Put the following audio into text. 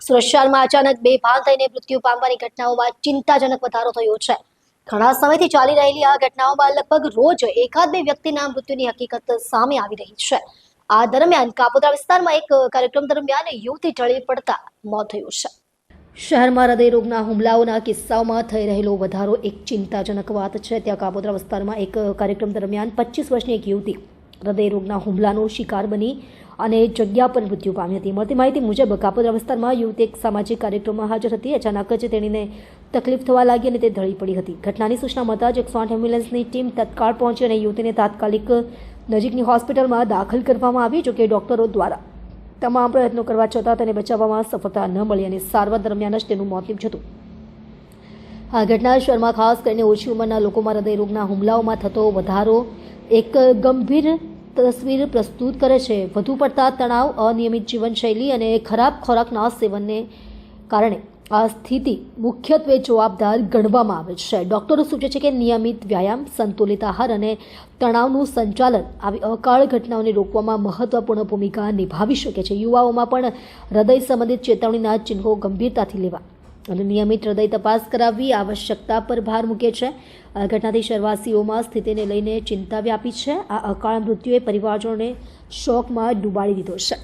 સુરક્ષામાં અચાનક બેભાન થઈને મૃત્યુ પામવાની ઘટનાઓમાં ચિંતાજનક વધારો થયો છે. ઘણા સમયથી ચાલી રહેલી આ ઘટનાઓમાં લગભગ રોજ એકાદ બે વ્યક્તિના મૃત્યુની હકીકત સામે આવી રહી છે. આ દરમિયાન કાપોદ્રા વિસ્તારમાં એક કાર્યક્રમ દરમિયાન યુવતી ઢળી પડતા મોત થયું છે. શહેરમાં હૃદયરોગના હુમલાઓના કિસ્સાઓમાં થઈ રહેલો વધારો એક ચિંતાજનક વાત છે. ત્યાં કાપોદ્રા વિસ્તારમાં એક કાર્યક્રમ દરમિયાન પચીસ વર્ષની એક યુવતી હૃદયરોગના હુમલાનો શિકાર બની અને જગ્યા પર મૃત્યુ પામી હતી. મળતી માહિતી મુજબ કાપોદ્રા વિસ્તારમાં યુવતી એક સામાજિક કાર્યક્રમમાં હાજર હતી. અચાનક જ તેણીને તકલીફ થવા લાગી અને તે ઢળી પડી હતી. ઘટનાની સૂચના મળતા જ એકસો આઠ એમ્બ્યુલન્સની ટીમ તત્કાળ પહોંચી અને યુવતીને તાત્કાલિક નજીકની હોસ્પિટલમાં દાખલ કરવામાં આવી, જોકે ડોક્ટરો દ્વારા તમામ પ્રયત્નો કરવા છતાં તેને બચાવવામાં સફળતા ન મળી અને સારવાર દરમિયાન જ તેનું મોત નીપજ્યું હતું. આ ઘટના શહેરમાં ખાસ કરીને ઓછી ઉંમરના લોકોમાં હૃદય રોગના હુમલાઓમાં થતો વધારો એક ગંભીર તસવીર પ્રસ્તુત કરે છે. વધુ પડતા તણાવ, અનિયમિત જીવનશૈલી અને ખરાબ ખોરાકના સેવનને કારણે આ સ્થિતિ મુખ્યત્વે જવાબદાર ગણવામાં આવે છે. ડોક્ટરો સૂચવે છે કે નિયમિત વ્યાયામ, સંતુલિત આહાર અને તણાવનું સંચાલન આવી અકાળ ઘટનાઓને રોકવામાં મહત્વપૂર્ણ ભૂમિકા નિભાવી શકે છે. યુવાઓમાં પણ હૃદય સંબંધિત ચેતવણીના ચિહ્નો ગંભીરતાથી લેવા અને નિયમિત હૃદય તપાસ કરાવવી આવશ્યકતા પર ભાર મૂકે છે. આ ઘટનાથી શહેરવાસીઓમાં સ્થિતિને લઈને ચિંતા વ્યાપી છે. આ અકાળ મૃત્યુએ પરિવારજનોને શોકમાં ડૂબાડી દીધો છે.